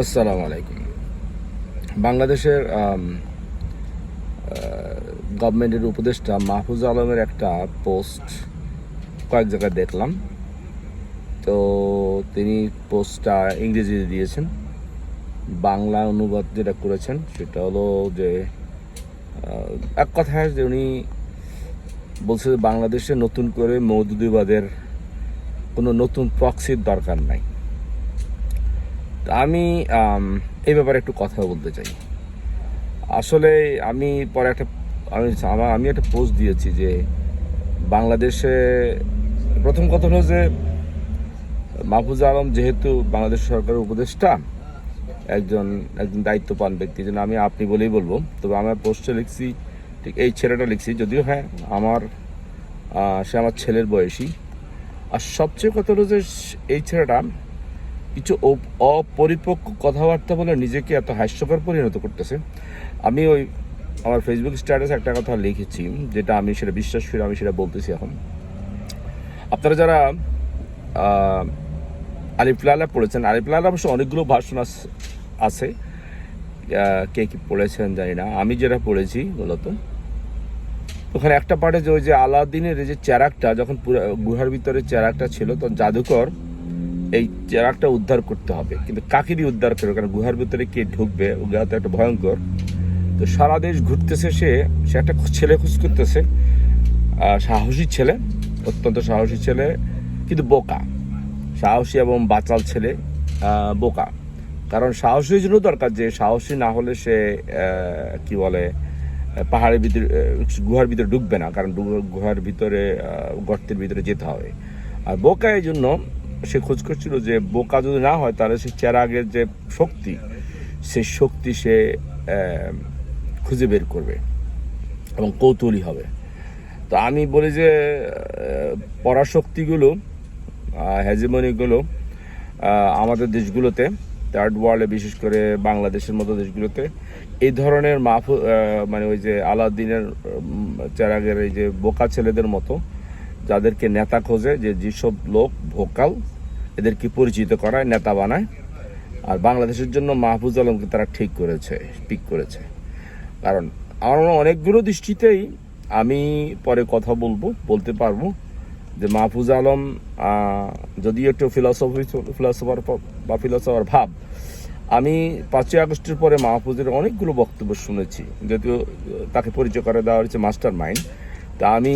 আসসালামু আলাইকুম। বাংলাদেশের গভর্নমেন্টের উপদেষ্টা মাহফুজ আলমের একটা পোস্ট কয়েক জায়গায় দেখলাম। তো তিনি পোস্টটা ইংরেজিতে দিয়েছেন। বাংলা অনুবাদ যেটা করেছেন সেটা হলো যে এক কথায় যে উনি বলছে বাংলাদেশে নতুন করে মৌদুদিবাদের কোনো নতুন প্রক্সির দরকার নাই। আমি এই ব্যাপারে একটু কথা বলতে চাই। আসলে আমি পরে একটা, আমি, আমার, আমি একটা পোস্ট দিয়েছি যে বাংলাদেশে প্রথম কথা হলো যে মাহফুজ আলম যেহেতু বাংলাদেশ সরকারের উপদেষ্টা, একজন একজন দায়িত্ব পান ব্যক্তি যেন আমি আপনি বলেই বলব। তবে আমার পোস্টে লিখছি, ঠিক এই ছেলেটা লিখছি, যদিও হ্যাঁ আমার সে আমার ছেলের বয়সী। আর সবচেয়ে কথা হলো যে এই ছেলেটা কিছু অপ- অপরিপক্ক কথাবার্তা বলে নিজেকে এত হাস্যকর পরিণত করতেছে। আমি ওই আমার ফেসবুক স্ট্যাটাসে একটা কথা লিখেছি, যেটা আমি সেটা বিশ্বাস করে আমি সেটা বলতেছি এখন। আপনারা যারা আলিফ পড়েছেন আলিফ অবশ্য অনেকগুলো ভাষণ আছে। কে কি পড়েছেন জানি না। আমি যেটা পড়েছি মূলত। ওখানে একটা পার্টে যে ওই যে আলাদিনের যে চ্যারাকটা যখন পুরো গুহার ভিতরে চ্যারাকটা ছিল তখন জাদুকর এই চেরাকটা উদ্ধার করতে হবে। কিন্তু কাকে দিয়ে উদ্ধার করবে? কারণ গুহার ভিতরে কে ঢুকবে? গুহা তো একটা ভয়ঙ্কর। তো সারা দেশ ঘুরতেছে সে সে একটা ছেলে খোঁজ করতেছে। সাহসী ছেলে, অত্যন্ত সাহসী ছেলে, কিন্তু বোকা। সাহসী এবং বাচাল ছেলে বোকা। কারণ সাহসী এই জন্য দরকার যে সাহসী না হলে সে কি বলে পাহাড়ের ভিতরে গুহার ভিতরে ঢুকবে না। কারণ গুহার ভিতরে গর্তের ভিতরে যেতে হবে। আর বোকা এই জন্য সে খোঁজ করছিল যে বোকা যদি না হয় তাহলে সে চেরাগের যে শক্তি সে শক্তি সে খুঁজে বের করবে এবং কৌতূহলী হবে। তো আমি বলি যে পরাশক্তিগুলো হ্যাজিমনিগুলো আমাদের দেশগুলোতে থার্ড ওয়ার্ল্ডে বিশেষ করে বাংলাদেশের মতো দেশগুলোতে এই ধরনের আহ, মানে ওই যে আলাদিনের চেরাগের এই যে বোকা ছেলেদের মতো যাদেরকে নেতা খোঁজে যে যেসব লোক ভোকাল এদেরকে পরিচিত করায় নেতা বানায়। আর বাংলাদেশের জন্য মাহফুজ আলমকে তারা ঠিক করেছে পিক করেছে। কারণ আমার অনেকগুলো দৃষ্টিতেই আমি পরে কথা বলব বলতে পারব যে মাহফুজ আলম যদিও একটু ফিলসফি ফিলসফার বা ফিলসফার ভাব আমি পাঁচই আগস্টের পরে মাহফুজের অনেকগুলো বক্তব্য শুনেছি যদিও তাকে পরিচয় করে দেওয়া হয়েছে মাস্টার মাইন্ড তা আম,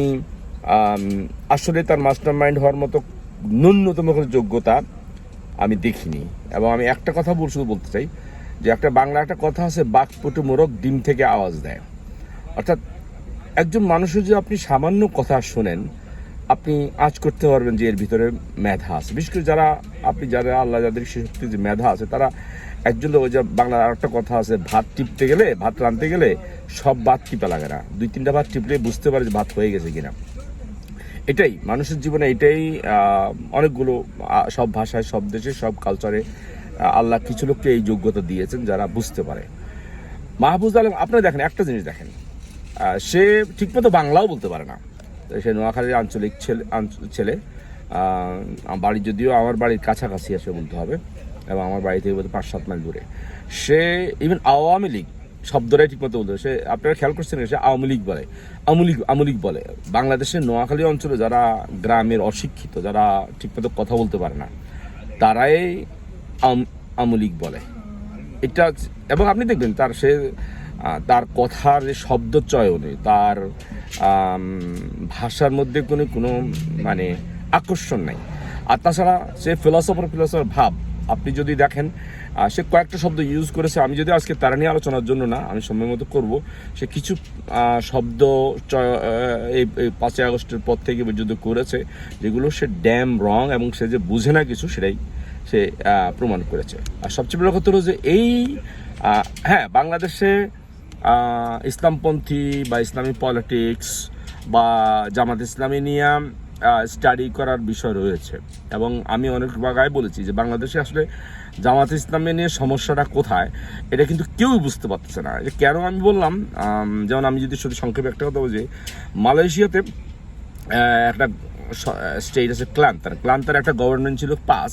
আসলে তার মাস্টার মাইন্ড হওয়ার মতো ন্যূনতম কোনো যোগ্যতা আমি দেখিনি। এবং আমি একটা কথা বল শুধু বলতে চাই যে একটা বাংলা একটা কথা আছে, বাকপটু মোরগ ডিম থেকে আওয়াজ দেয়। অর্থাৎ একজন মানুষের যে আপনি সামান্য কথা শোনেন, আপনি আজ করতে পারবেন যে এর ভিতরে মেধা আছে। বিশেষ করে যারা আপনি যারা আল্লাহ যাদের সে শক্তি যে মেধা আছে, তারা একজন ওই যে বাংলার আরেকটা কথা আছে, ভাত টিপতে গেলে, ভাত রাঁধতে গেলে সব ভাত টিপা লাগে না। দুই তিনটা ভাত টিপলে বুঝতে পারে যে ভাত হয়ে গেছে কিনা। এটাই, মানুষের জীবনে এটাই অনেকগুলো সব ভাষায়, সব দেশে, সব কালচারে আল্লাহ কিছু লোককে এই যোগ্যতা দিয়েছেন যারা বুঝতে পারে। মাহফুজ আলম, আপনারা দেখেন, একটা জিনিস দেখেন। সে ঠিকমতো বাংলাও বলতে পারে না। সে নোয়াখালীর আঞ্চলিক ছেলে ছেলে। বাড়ি যদিও আমার বাড়ির কাছাকাছি আসে বলতে হবে। এবং আমার বাড়ি থেকে বলতে পাঁচ সাত মাইল দূরে। সে ইভেন আওয়ামী লীগ শব্দটাই ঠিকমতো বলতে সে আপনারা খেয়াল করছেন সে আওয়ামী লীগ বলে। আওয়ামী লীগ আওয়ামী লীগ বলে। বাংলাদেশের নোয়াখালী অঞ্চলে যারা গ্রামের অশিক্ষিত, যারা ঠিকমতো কথা বলতে পারে না, তারাই আওয়াম- লীগ বলে। এটা এবং আপনি দেখবেন তার সে তার কথার যে শব্দ চয়নে, তার ভাষার মধ্যে কোনো কোনো মানে আকর্ষণ নাই। আর তাছাড়া সে ফিলসফার ফিলসফার ভাব আপনি যদি দেখেন সে কয়েকটা শব্দ ইউজ করেছে। আমি যদি আজকে তারা নিয়ে আলোচনার জন্য না, আমি সময় মতো করব। সে কিছু শব্দ এই পাঁচই আগস্টের পর থেকে পর্যন্ত করেছে, যেগুলো সে ড্যাম রং এবং সে যে বুঝে না কিছু, সেটাই সে প্রমাণ করেছে। আর সবচেয়ে বড় কথা হলো যে এই হ্যাঁ বাংলাদেশে ইসলামপন্থী বা ইসলামী পলিটিক্স বা জামাত ইসলামী নিয়ে স্টাডি করার বিষয় রয়েছে। এবং আমি অনেক জায়গায় বলেছি যে বাংলাদেশে আসলে জামাত ইসলামী নিয়ে সমস্যাটা কোথায়, এটা কিন্তু কেউই বুঝতে পারতেছে না। যে কেন আমি বললাম যেমন আমি যদি শুধু সংক্ষেপে একটা কথা বলছি মালয়েশিয়াতে একটা স্টেট আছে ক্লান্তার। ক্লান্তার একটা গভর্নমেন্ট ছিল পাস।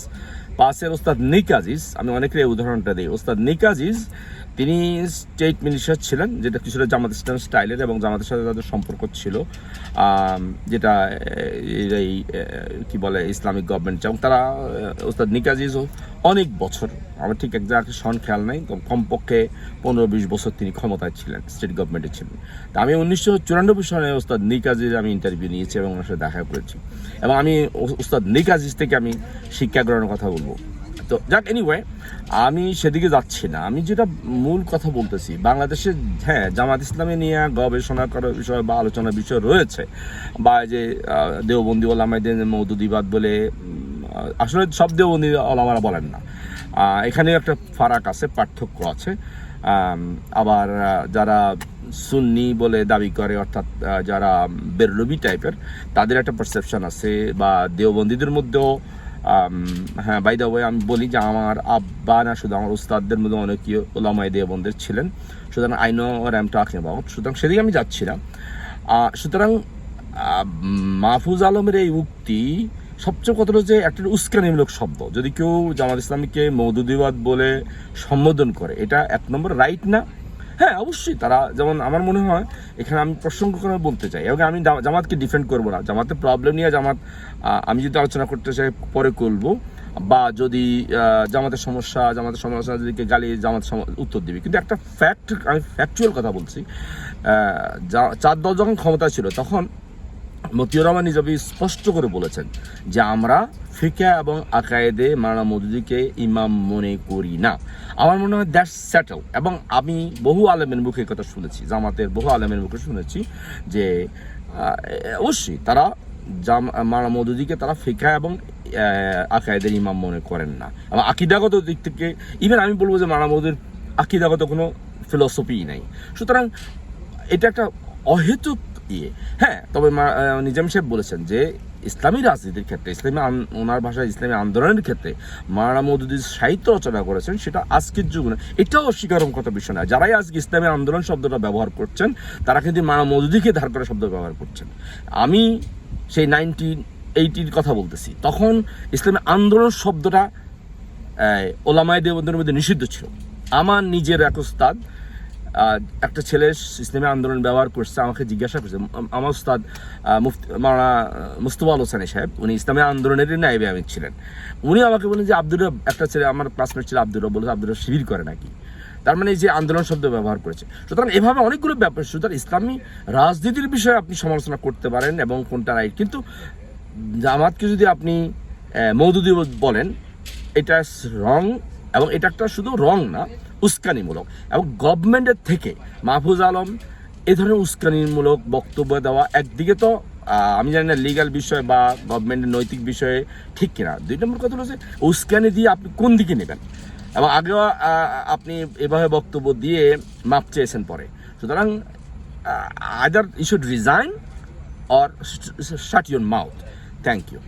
পাশের ওস্তাদ নিক আজিজ আমি অনেকের এই উদাহরণটা দিই। ওস্তাদ নিক আজিজ তিনি স্টেট মিনিস্টার ছিলেন, যেটা কিছুটা জামাত ইসলাম স্টাইলের এবং জামাতের সাথে তাদের সম্পর্ক ছিল যেটা এই কি বলে, ইসলামিক গভর্নমেন্ট এবং তারা ওস্তাদ নিক আজিজও অনেক বছর, আমার ঠিক একজাক্ট সন খেয়াল নাই, কম- কমপক্ষে পনেরো বিশ বছর তিনি ক্ষমতায় ছিলেন, স্টেট গভর্নমেন্টে ছিলেন। তা আমি উনিশশো চুরানব্বই সালে ওস্তাদ নিক আজিজ আমি ইন্টারভিউ নিয়েছি এবং ওনার সাথে দেখা করেছি। এবং আমি ওস্তাদ নিকাজিজ থেকে আমি শিক্ষা গ্রহণের কথা বলব। তো যাক এনিওয়ে আমি সেদিকে যাচ্ছি না। আমি যেটা মূল কথা বলতেছি, বাংলাদেশে হ্যাঁ জামাত ইসলামী নিয়ে গবেষণা করার বিষয় বা আলোচনার বিষয় রয়েছে, বা যে দেওবন্দি ওলামাইদের মৌদুদিবাদ বলে আসলে সব দেওবন্দি ওলামারা বলেন না। এখানে একটা ফারাক আছে, পার্থক্য আছে। আবার যারা সুন্নি বলে দাবি করে, অর্থাৎ যারা বেরলবি টাইপের তাদের একটা পারসেপশন আছে, বা দেওবন্দীদের মধ্যেও হ্যাঁ বাই দ্য ওয়ে আমি বলি যে আমার আব্বা না শুধু আমার উস্তাদদের মধ্যে অনেকই ওলামাই দেওবন্দের ছিলেন। সুতরাং আই নো আর আম টকিং অ্যাবাউট সুতরাং সেদিকে আমি যাচ্ছি না। আহ, সুতরাং মাহফুজ আলমের এই উক্তি সবচেয়ে কথা যে একটা উস্কানিমূলক শব্দ। যদি কেউ জামাত ইসলামীকে মৌদুদিবাদ বলে সম্বোধন করে এটা এক নম্বর। রাইট না? হ্যাঁ অবশ্যই তারা যেমন আমার মনে হয়, এখানে আমি প্রসঙ্গ করে বলতে চাই। এবং আমি জামাতকে ডিফেন্ড করব না। জামাতের প্রবলেম নিয়ে জামাত আমি যদি আলোচনা করতে চাই, পরে করব। বা যদি জামাতের সমস্যা জামাতের সমস্যা যদি গালি, জামাত উত্তর দিবে। কিন্তু একটা ফ্যাক্ট আমি ফ্যাকচুয়াল কথা বলছি চার দল যখন ক্ষমতা ছিল, তখন মতিউর রহমান নিজাবি স্পষ্ট করে বলেছেন যে আমরা ফিকা এবং আকায়েদে মানা মদুদিকে ইমাম মনে করি না। আমার মনে হয় দ্যাট সেটেল এবং আমি বহু আলেমের মুখে কথা শুনেছি, জামাতের বহু আলেমের মুখে শুনেছি যে অবশ্যই তারা জাম মানা মদুদিকে তারা ফিকা এবং আকায়েদের ইমাম মনে করেন না। এবং আকিদাগত দিক থেকে ইভেন আমি বলব যে মানা মদুদির আকিদাগত কোনো ফিলসফিই নাই। সুতরাং এটা একটা অহেতুক ইয়ে। হ্যাঁ তবে নিজাম সাহেব বলেছেন যে ইসলামী রাজনীতির ক্ষেত্রে, ইসলামী ওনার ভাষায় ইসলামী আন্দোলনের ক্ষেত্রে মারানা মৌদুদি সাহিত্য রচনা করেছেন, সেটা আজকের যুগ না, এটাও অস্বীকারণ কথা বিষয় না। যারাই আজকে ইসলামী আন্দোলন শব্দটা ব্যবহার করছেন, তারা কিন্তু মারানা মৌদুদিকে ধার করে শব্দ ব্যবহার করছেন। আমি সেই নাইনটিন এইটির কথা বলতেছি। তখন ইসলামী আন্দোলন শব্দটা ওলামায় দেবদের মধ্যে নিষিদ্ধ ছিল। আমার নিজের এক উস্তাদ একটা ছেলে ইসলামী আন্দোলন ব্যবহার করছে, আমাকে জিজ্ঞাসা করছে। আমার উস্তাদ মাওলানা মুস্তফা আল হোসেন সাহেব, উনি ইসলামী আন্দোলনেরই নাইবে আমির ছিলেন। উনি আমাকে বলেন যে, আব্দুর একটা ছেলে, আমার ক্লাসমেট ছিল আব্দুর রব বলে আব্দুর শিবির করে নাকি? তার মানে এই যে আন্দোলন শব্দ ব্যবহার করেছে। সুতরাং এভাবে অনেকগুলো ব্যাপার, সুতরাং ইসলামী রাজনীতির বিষয়ে আপনি সমালোচনা করতে পারেন এবং কোনটা রাইট। কিন্তু জামাতকে যদি আপনি মৌদুদি বলেন, এটা রং এবং এটা একটা শুধু রং না উস্কানিমূলক। এবং গভর্নমেন্টের থেকে মাহফুজ আলম এ ধরনের উস্কানিমূলক বক্তব্য দেওয়া একদিকে তো আমি জানি না লিগাল বিষয় বা গভর্নমেন্টের নৈতিক বিষয়ে ঠিক কিনা। দুই নম্বর কথা হলো যে, উস্কানি দিয়ে আপনি কোন দিকে নেবেন? এবং আগেও আপনি এভাবে বক্তব্য দিয়ে মাপ চেয়েছেন পরে। সুতরাং either you should resign or shut your mouth thank you